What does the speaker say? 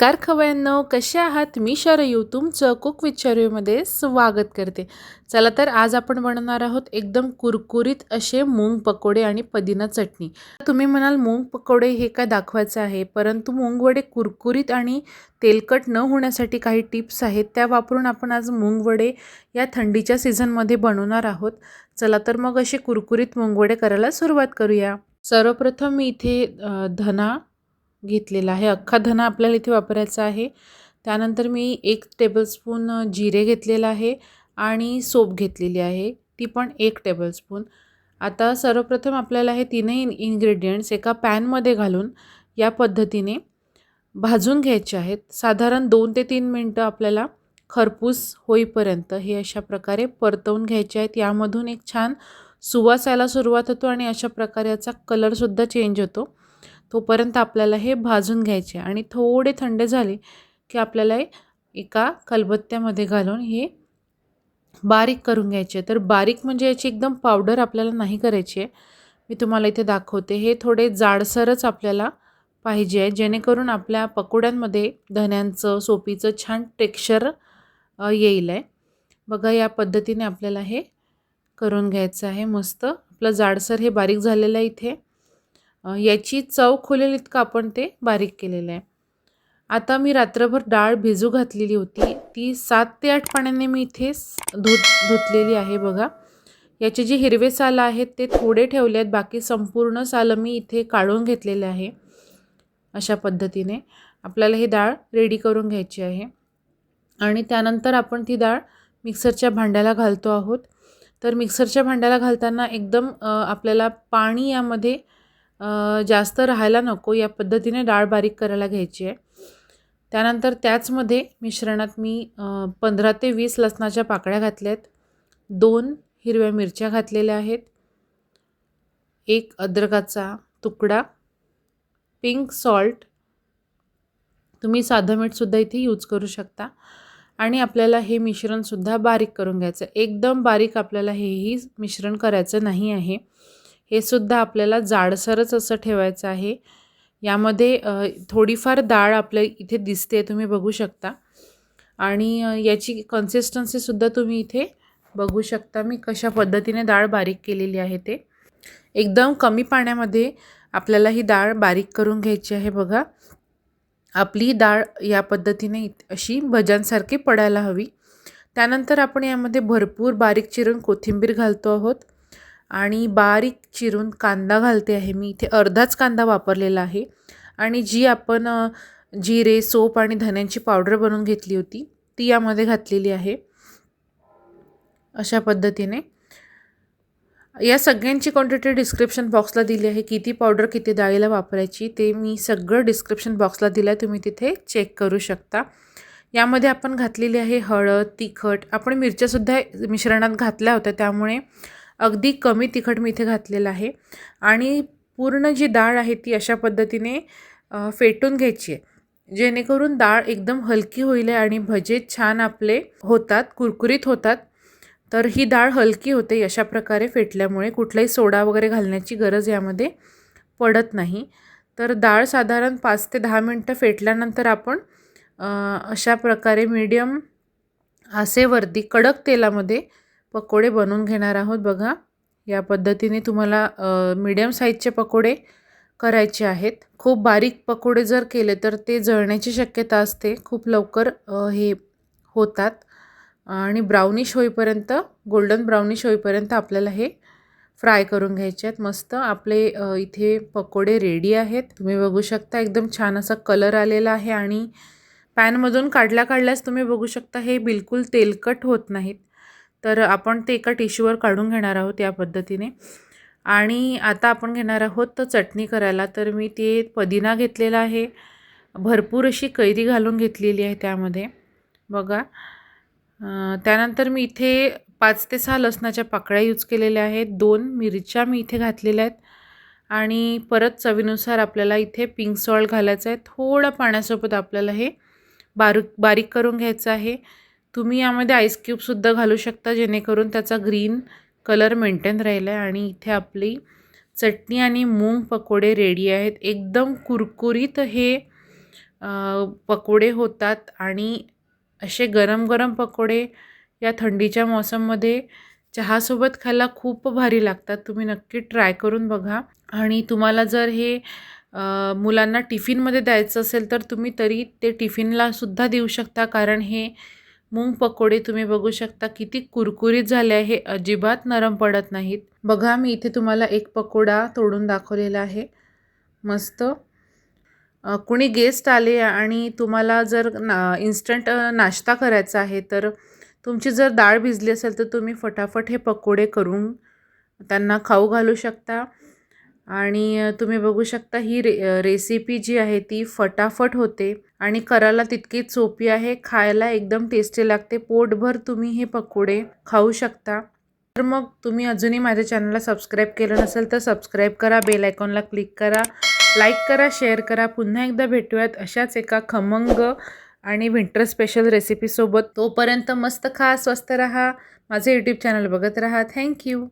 नमस्कार खवयांनो कसे आहात? मी शरयू तुमचं कुक विथ शरयूमध्ये स्वागत करते. चला तर आज आपण बनवणार आहोत एकदम कुरकुरीत असे मूग पकोडे आणि पदिना चटणी. तुम्ही म्हणाल मूग पकोडे हे काय दाखवायचं आहे? परंतु मूग वडे कुरकुरीत आणि तेलकट न होण्यासाठी काही टिप्स आहेत त्या वापरून आपण आज मूग वडे या थंडीच्या सीझनमध्ये बनवणार आहोत. चला तर मग असे कुरकुरीत मूग वडे करायला सुरुवात करूया. सर्वप्रथम मी इथे धना घेतलेला आहे. अख्खा धना आपल्याला इथे वापरायचा आहे. त्यानंतर मी एक टेबलस्पून जिरे घेतलेलं आहे आणि सोप घेतलेली आहे. ती पण एक टेबलस्पून आता सर्वप्रथम आपल्याला हे तीनही इन्ग्रेडियंट्स एका पॅनमध्ये घालून या पद्धतीने भाजून घ्यायचे आहेत. साधारण दोन ते तीन मिनटं आपल्याला खरपूस होईपर्यंत हे अशा प्रकारे परतवून घ्यायचे आहेत. यामधून एक छान सुवास यायला सुरुवात होतो आणि अशा प्रकारे याचा कलरसुद्धा चेंज होतो. तोपर्यंत आपल्याला हे भाजून घ्यायचे आणि थोडे थंड झाले की आपल्याला एका खलबत्त्यामध्ये घालून हे बारीक करून घ्यायचे तर बारीक म्हणजे याची एकदम पावडर आपल्याला नाही करायची आहे. मी तुम्हाला इथे दाखवते. हे थोडे जाडसरच आपल्याला पाहिजे आहे. जेणेकरून आपल्या पकोड्यांमध्ये धन्यांचं सोपीचं छान टेक्स्चर येईल आहे. बघा या पद्धतीने आपल्याला हे करून घ्यायचं आहे. मस्त. आपलं जाडसर हे बारीक झालेलं आहे इथे. याची चव खोलेल इतकं आपण ते बारीक केलेलं आहे. आता मी रात्रभर डाळ भिजू घातलेली होती. ती सात ते आठ पाण्याने मी इथे धुत धुतलेली आहे बघा. याचे जे हिरवे साल आहेत ते थोडे ठेवले आहेत. बाकी संपूर्ण साल मी इथे काढून घेतलेले आहे. अशा पद्धतीने आपल्याला ही डाळ रेडी करून घ्यायची आहे. आणि त्यानंतर आपण ती डाळ मिक्सरच्या भांड्याला घालतो आहोत. तर मिक्सरच्या भांड्याला घालताना एकदम आपल्याला पाणी यामध्ये जास्त राहायला नको या पद्धतीने डाळ बारीक करायला घ्यायची आहे. त्यानंतर त्याचमध्ये मिश्रणात मी पंधरा ते वीस लसणाच्या पाकळ्या घातल्या आहेत दोन हिरव्या मिरच्या घातलेल्या आहेत. एक अद्रकाचा तुकडा. Pink salt. तुम्ही साधं मीठसुद्धा इथे यूज करू शकता. आणि आपल्याला हे मिश्रणसुद्धा बारीक करून घ्यायचं एकदम बारीक आपल्याला हेही मिश्रण करायचं नाही आहे. हे सुद्धा आपल्याला जाडसरच असं ठेवायचं आहे. यामध्ये थोडीफार डाळ आपल्या इथे दिसते तुम्ही बघू शकता. आणि याची कन्सिस्टन्सीसुद्धा तुम्ही इथे बघू शकता. मी कशा पद्धतीने डाळ बारीक केलेली आहे ते. एकदम कमी पाण्यामध्ये आपल्याला ही डाळ बारीक करून घ्यायची आहे बघा. आपली डाळ या पद्धतीने अशी भज्यांसारखी पडायला हवी. त्यानंतर आपण यामध्ये भरपूर बारीक चिरून कोथिंबीर घालतो आहोत. आणि बारीक चिरून कांदा घालते आहे मी. इथे अर्धाच कांदा वापरलेला आहे. आणि जी आपण जिरे सोप आणि धन्यांची पावडर बनवून घेतली होती ती यामध्ये घातलेली आहे. अशा पद्धतीने. या सगळ्यांची क्वांटिटी डिस्क्रिप्शन बॉक्सला दिली आहे. किती पावडर किती डाळीला वापरायची ते मी सगळं डिस्क्रिप्शन बॉक्सला दिलं आहे तुम्ही तिथे चेक करू शकता. यामध्ये आपण घातलेली आहे हळद तिखट. आपण मिरच्यासुद्धा मिश्रणात घातल्या होत्या त्यामुळे अगदी कमी तिखट मी इथे घातलेलं आहे. आणि पूर्ण जी डाळ आहे ती अशा पद्धतीने फेटून घ्यायची आहे. जेणेकरून डाळ एकदम हलकी होईल आणि भजे छान आपले होतात कुरकुरीत होतात. तर ही डाळ हलकी होते अशा प्रकारे फेटल्यामुळे. कुठलाही सोडा वगैरे घालण्याची गरज यामध्ये पडत नाही. तर डाळ साधारण पाच ते दहा मिनटं फेटल्यानंतर आपण अशा प्रकारे मीडियम आसेवरती कडक तेलामध्ये पकोडे बनवून घेणार आहोत बघा. या पद्धतीने तुम्हाला मीडियम साईजचे पकोडे करायचे आहेत. खूप बारीक पकोडे जर केले तर ते जळण्याची शक्यता असते. खूप लवकर हे होतात. आणि ब्राउनिश होईपर्यंत गोल्डन ब्राउनिश होईपर्यंत आपल्याला हे फ्राय करून घ्यायचे आहेत. मस्त आपले इथे पकोडे रेडी आहेत. तुम्ही बघू शकता एकदम छान असा कलर आलेला आहे. आणि पॅनमधून काढल्या काढल्यास तुम्ही बघू शकता हे बिलकुल तेलकट होत नाहीत. तर आपण ते एका टिश्यूवर काढून घेणार आहोत या पद्धतीने. आणि आता आपण घेणार आहोत तर चटणी करायला. तर मी ते पदिना घेतलेला आहे. भरपूर अशी कैरी घालून घेतलेली आहे त्यामध्ये. बघा. त्यानंतर मी इथे पाच ते सहा लसणाच्या पाकळ्या यूज केलेल्या आहेत. दोन मिरच्या मी इथे घातलेल्या आहेत. आणि परत चवीनुसार आपल्याला इथे पिंक सॉल्ट घालायचं आहे. थोडं पाण्यासोबत आपल्याला हे बारीक बारीक करून घ्यायचं आहे. तुम्ही यामध्ये आईस क्यूबसुद्धा घालू शकता जेणेकरून त्याचा ग्रीन कलर मेंटेन राहिला आहे आणि इथे आपली चटणी आणि मूग पकोडे रेडी आहेत. एकदम कुरकुरीत हे पकोडे होतात आणि असे गरम गरम पकोडे या थंडीच्या मौसममध्ये चहासोबत खायला खूप भारी लागतात. तुम्ही नक्की ट्राय करून बघा. आणि तुम्हाला जर हे मुलांना टिफिनमध्ये द्यायचं असेल तर तुम्ही तरी ते टिफिनला सुद्धा देऊ शकता कारण हे मूंग पकोडे तुम्ही बघू शकता किती कुरकुरीत झाले आहे. हे अजिबात नरम पडत नाहीत. बघा मी इथे तुम्हाला एक पकोडा तोडून दाखवलेला आहे. मस्त. कुणी गेस्ट आले आणि तुम्हाला जर ना इन्स्टंट नाश्ता करायचा आहे तर तुमची जर डाळ भिजली असेल तर तुम्ही फटाफट हे पकोडे करून त्यांना खाऊ घालू शकता. आणि तुम्ही बघू शकता ही रे रेसिपी जी आहे ती फटाफट होते आणि करायला तितकीच सोपी आहे. खायला एकदम टेस्टी लागते. पोटभर तुम्ही हे पकोडे खाऊ शकता. तर मग तुम्ही अजूनही माझ्या चॅनलला सबस्क्राईब केलं नसेल तर सबस्क्राईब करा. बेल आयकॉनला क्लिक करा. लाईक करा शेअर करा. पुन्हा एकदा भेटूयात अशाच एका खमंग आणि विंटर स्पेशल रेसिपीसोबत तोपर्यंत मस्त खा स्वस्त रहा. माझे यूट्यूब चॅनल बघत रहा. थँक्यू